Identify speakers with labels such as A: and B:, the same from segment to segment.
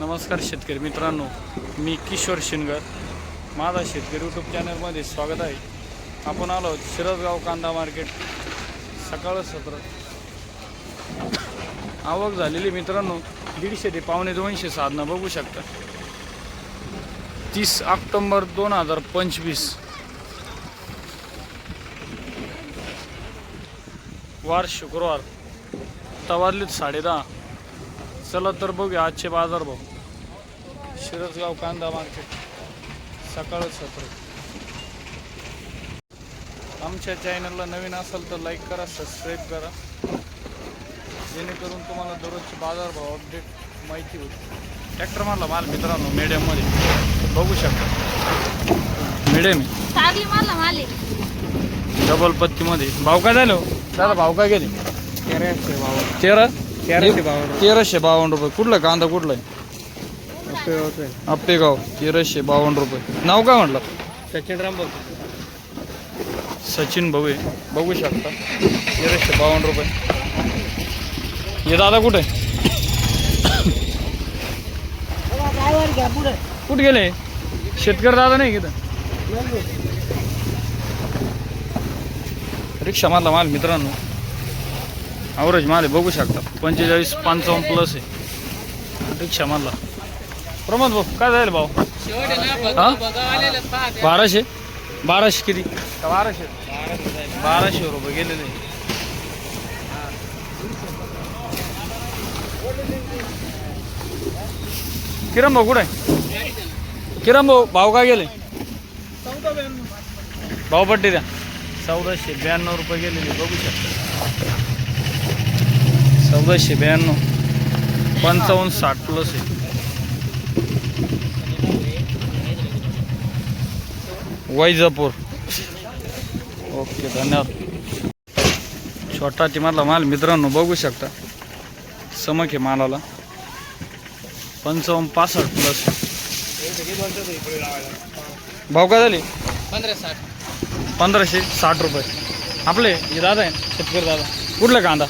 A: नमस्कार शेतकरी मित्रांनो मी किशोर शिनगर माझा शेतकरी यूट्यूब चॅनलमध्ये स्वागत आहे. आपण आलो आहोत शिरसगाव कांदा मार्केट सकाळ सत्र. आवक झालेली मित्रांनो दीडशे ते पावणे दोनशे साधनं बघू शकता. तीस ऑक्टोंबर दोन हजार पंचवीस. वार शुक्रवार. तवारलीत साडेदहा चला तर बघूया आजचे बाजार भाव. शिरसगाव कांदा मार्केट सकाळ सत्र. आमच्या चॅनलला नवीन असाल तर लाईक करा सबस्क्राईब करा. जेणेकरून तुम्हाला दररोजचे बाजार भाव अपडेट माहिती होईल. ट्रॅक्टर मारला माल मित्रांनो मीडियममध्ये बघू शकता. मीडियम डबल पत्तीमध्ये. भाव काय झाले? दादा भाव काय गेले? तेरा.
B: तेराशे बावन्न.
A: तेराशे बावन्न रुपये. कुठला कांदा कुठला? आहे. आप्पेगाव तेराशे बावन्न रुपये. नाव काय म्हटलं?
B: सचिन रामभाऊ.
A: सचिन भाऊ आहे. बघू शकता. तेराशे बावन्न रुपये. हे दादा कुठे? कुठे गेले? शेतकरी दादा नाही तिथं रिक्षा मधला माल मित्रांनो. ॲव्हरेज माल आहे बघू शकता. पंचेचाळीस पंचावन्न प्लस आहे. रिक्षा मधला. प्रमोद भाऊ काय जाईल भाऊ? हा? बाराशे? बाराशे किती? बाराशे. बाराशे रुपये गेलेले. किरण भाऊ कुठे? किरण भाऊ भाव काय गेले? भाव पट्टी द्या. चौदाशे ब्याण्णव रुपये गेलेले बघू शकता. चौदाशे ब्याण्णव. पंचावन्न साठ प्लस आहे. वैजापूर. ओके धन्यवाद. छोटा तिमधला माल मित्रांनो बघू शकता. समक आहे मालाला. पंचावन्न पासष्ट प्लस भाव काय झाले?
B: पंधरा साठ.
A: पंधराशे साठ रुपये. आपले हे दादा आहे शेतकरी दादा. कुठला कांदा?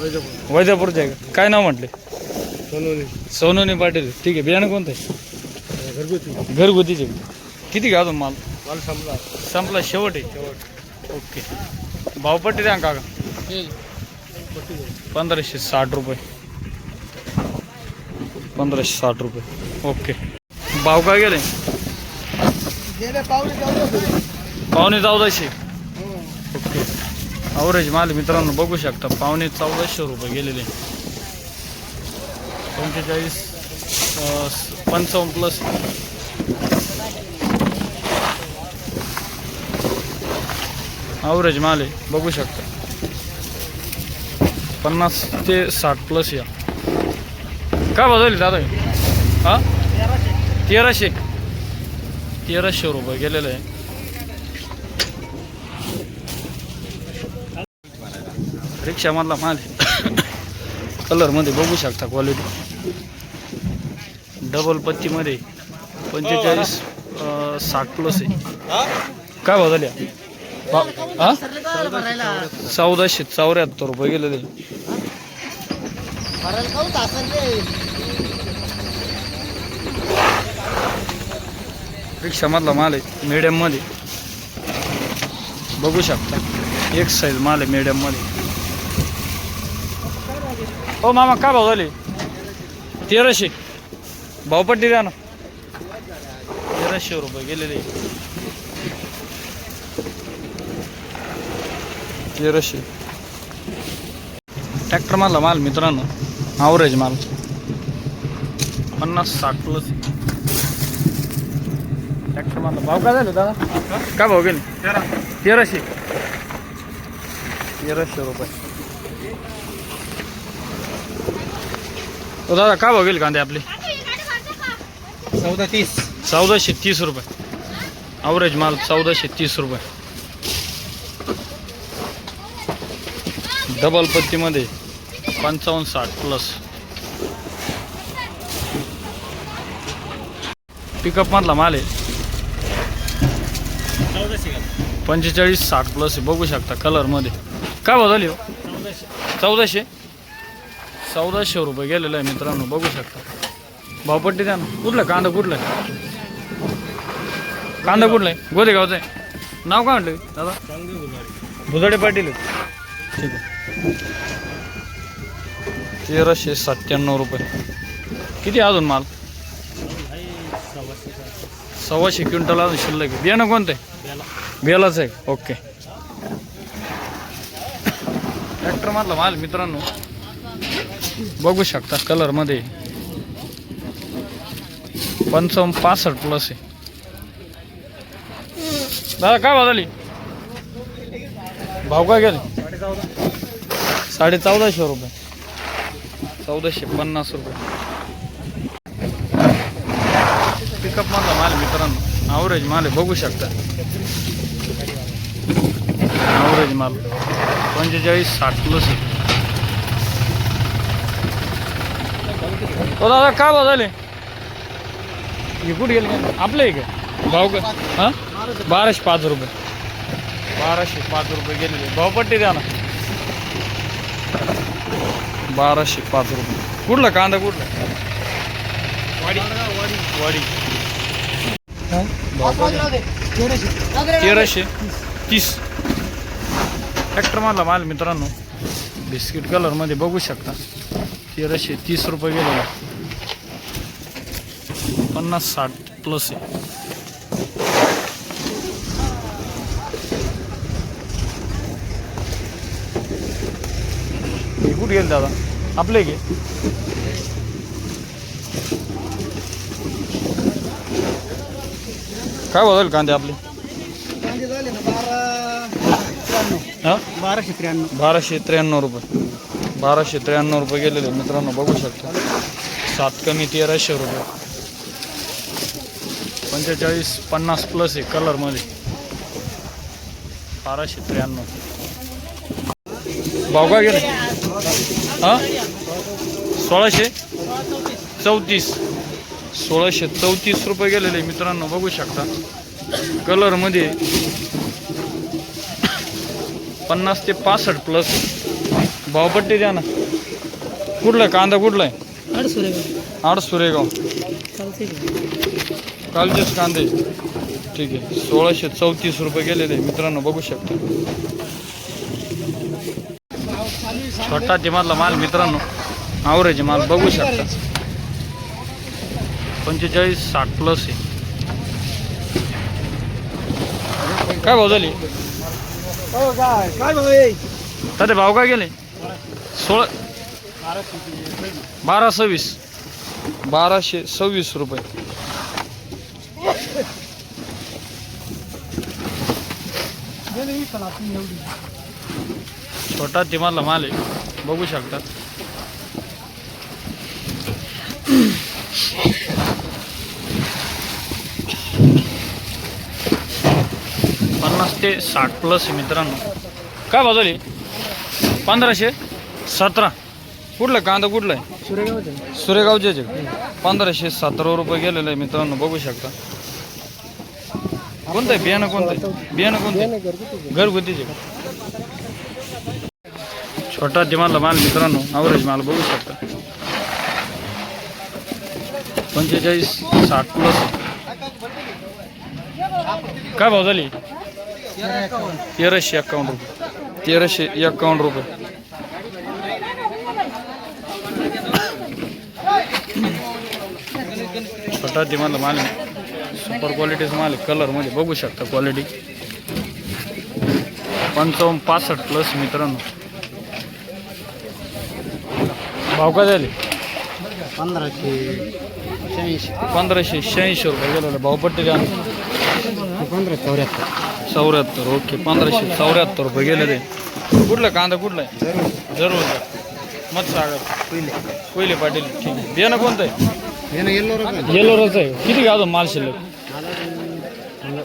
A: वैजापूरचे आहे का? काय नाव म्हटले?
B: सोनवणे
A: सोनवणे पाटील. ठीक आहे. बियाणं कोणतं आहे?
B: घरगुती.
A: घरगुतीचे. किती घ्या तुम्ही माल?
B: माल संपला.
A: संपला. शेवट आहे. ओके. भावपट्टी द्या ना काका. पंधराशे साठ रुपये. पंधराशे साठ रुपये. ओके. भाव काय गेले? पावणे चौदाशे. ओके. अवरेज माल मित्रांनो बघू शकता पावणे चौदाशे रुपये गेलेले. पंचेचाळीस पंचावन्न प्लस अवरेज माल आहे बघू शकता. पन्नास ते साठ प्लस या. काय बदलली दादा? हां हा? तेराशे. तेराशे रुपये गेलेलं आहे. रिक्षामधला माल कलरमध्ये बघू शकता क्वालिटी डबल पत्तीमध्ये पंचेचाळीस साठ प्लस आहे. काय बदलल्या हा? चौदाशे चौऱ्याहत्तर रुपये गेलेले. रिक्षामधला माल आहे मीडियममध्ये बघू शकता. एक साईज माल आहे मीडियममध्ये हो मामा काय भाव झाले? तेराशे. भावपट्टी द्या ना. तेराशे रुपये गेलेले. तेराशे. ट्रॅक्टर मारला माल मित्रांनो. ॲव्हरेज माल. पन्नास साठ प्लस ट्रॅक्टर मारला. भाव काय झाले दादा? काय भाव गेले? तेराशे. तेराशे रुपये. दादा काय भाव गेले कांदे आपले?
B: चौदा तीस.
A: चौदाशे तीस रुपये. ॲव्हरेज माल चौदाशे तीस रुपये. डबल पत्तीमध्ये पंचावन्न साठ प्लस पिकअपमधला माल आहे. पंचेचाळीस साठ प्लस बघू शकता कलरमध्ये काय बदल हो? चौदाशे? चौदाशे रुपये गेलेलं आहे मित्रांनो बघू शकता. भावपट्टी द्या ना. कुठलं? कांदा कुठलं? आहे कांदा कुठला आहे? गोदेगावचा आहे. नाव काय म्हटलं? दादा? भुजडे पाटील. ठीक आहे. तेराशे सत्त्याण्णव रुपये. किती अजून माल? सव्वाशे क्विंटल अजून शिल्लक आहे. बियाणं कोणतं आहे? बेलाच आहे. ओके. ट्रॅक्टर मधला माल मित्रांनो. बघू शकता कलरमध्ये पंचावन्न पासष्ट प्लस आहे. दादा काय भाव झाली? भाव काय गेले? साडे चौदाशे रुपये. चौदाशे पन्नास रुपये. पिकअप मधला माल मित्रांनो. ॲव्हरेज माल आहे बघू शकता. ॲव्हरेज माल. पंचेचाळीस साठ प्लस आहे. ओ दादा का भाव झाले? हे कुठे गेले? काय? आपले आहे का? भाव का हां? बाराशे पाच रुपये. बाराशे पाच रुपये गेलेले. भावपट्टी द्या ना. बाराशे पाच रुपये. कुठला कांदा कुठला? वाडी. वाडी. तेराशे. तीस. ट्रॅक्टर मधला माल मित्रांनो. बिस्किट कलरमध्ये बघू शकता. तेराशे तीस रुपये गेलेला पन्नास साठ प्लस आहे. कुठे गेले दादा? आपले गे काय बदल कांदे आपले?
B: बाराशे त्र्याण्णव.
A: बाराशे त्र्याण्णव रुपये. बाराशे त्र्याण्णव रुपये गेलेले मित्रांनो बघू शकता. सात कमी तेराशे रुपये. पंचेचाळीस पन्नास प्लस आहे कलरमध्ये बाराशे त्र्याण्णव. भाव गेले? हां? सोळाशे? चौतीस. सोळाशे चौतीस रुपये गेलेले मित्रांनो बघू शकता. कलरमध्ये पन्नास ते पासष्ट प्लस भावपट्टी द्या ना. कुठलं आहे? कांदा कुठला आहे? आड सुरेगाव. कालचेच कांदे. ठीक आहे. सोळाशे चौतीस रुपये गेलेले मित्रांनो बघू शकता. छोटा मधला माल मित्रांनो. आवरेज माल बघू शकता. पंचेचाळीस साठ प्लस आहे. काय भाव झाली?
B: काय भाऊ आहे?
A: ताते भाव काय गेले? सोळा बारा सव्वीस. बाराशे सव्वीस रुपये. छोटा तिमाला माल आहे. बघू शकतात पन्नास ते साठ प्लस मित्रांनो. काय बाजूली पंधराशे? सतरा. कुठलं? कांदा कुठलं आहे?
B: सुरेगावचे
A: सुरेगावचे पंधराशे सतरा रुपये गेलेलं आहे मित्रांनो बघू शकता. कोणतं आहे? बियाणं कोणतं आहे? बियाणं कोणतं आहे? घरगुतीचे. छोटा दिमाला माल मित्रांनो अवरेज माल बघू शकता. पंचेचाळीस साठ प्लस काय भाव झाली? तेराशे एक्कावन्न रुपये. तेराशे एक्कावन्न रुपये. छोटा दिमाला माल आहे. सुपर क्वालिटीचा माल आहे कलरमध्ये बघू शकता क्वालिटी पंचावन्न पासष्ट प्लस मित्रांनो। भाव काय झाले
B: पंधराशे शहाऐंशी
A: पंधराशे शहाऐंशी रुपये गेलेलं भावपट्टी द्या ना.
B: पंधरा चौऱ्याहत्तर
A: चौऱ्याहत्तर ओके पंधराशे चौऱ्याहत्तर रुपये गेलेले कुठलं कांदा कुठला आहे जरूर। मत सागर
B: पहिले
A: कोयले पाटील ठीक आहे बियाणं कोणतं आहे?
B: हे ना येल्लो रुपये
A: येलोरच आहे किती घ्या अजून माल शिल्लक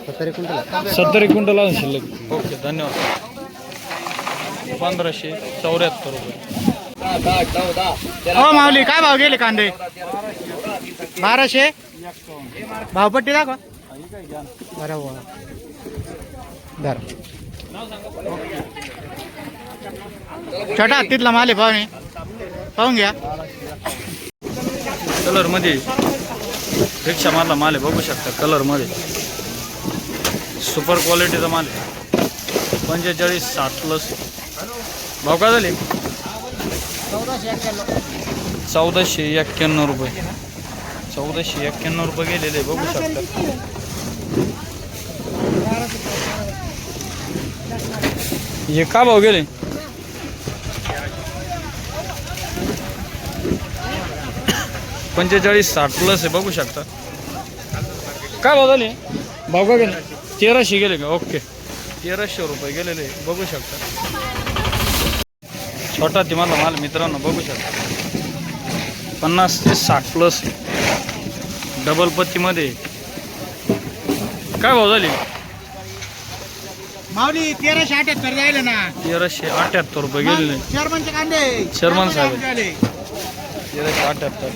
B: सत्तर क्विंटल
A: सत्तर एक क्विंटल अजून शिल्लक ओके धन्यवाद पंधराशे चौऱ्याहत्तर रुपये
B: हो माऊली काय भाव गेले कांदे बाराशे भावपट्टी दाखवा बरं वा बरं छोटा हत्तीतला माल आहे पाहुणे पाहून घ्या
A: कलरमध्ये रिक्षा मारला माल आहे बघू शकता कलरमध्ये. सुपर क्वालिटीचा माल आहे. पंचेचाळीस साठ प्लस भाव काय झाले? चौदाशे एक्क्याण्णव रुपये. चौदाशे एक्क्याण्णव रुपये गेलेले बघू शकता. हे का भाव गेले? पंचेचाळीस साठ प्लस आहे बघू शकता. काय भाव झाले? भाव का गेले? तेराशे गेले का? ओके तेराशे रुपये गेलेले बघू शकता. छोटा ती मला माल मित्रांनो बघू शकता. पन्नास ते साठ प्लस डबल पत्तीमध्ये. काय भाव झाले?
B: माऊली तेराशे अठ्याहत्तर जायला ना.
A: तेराशे अठ्याहत्तर रुपये गेलेले.
B: शर्मनचे कांदे.
A: शर्मन साहेब. तेराशे अठ्याहत्तर.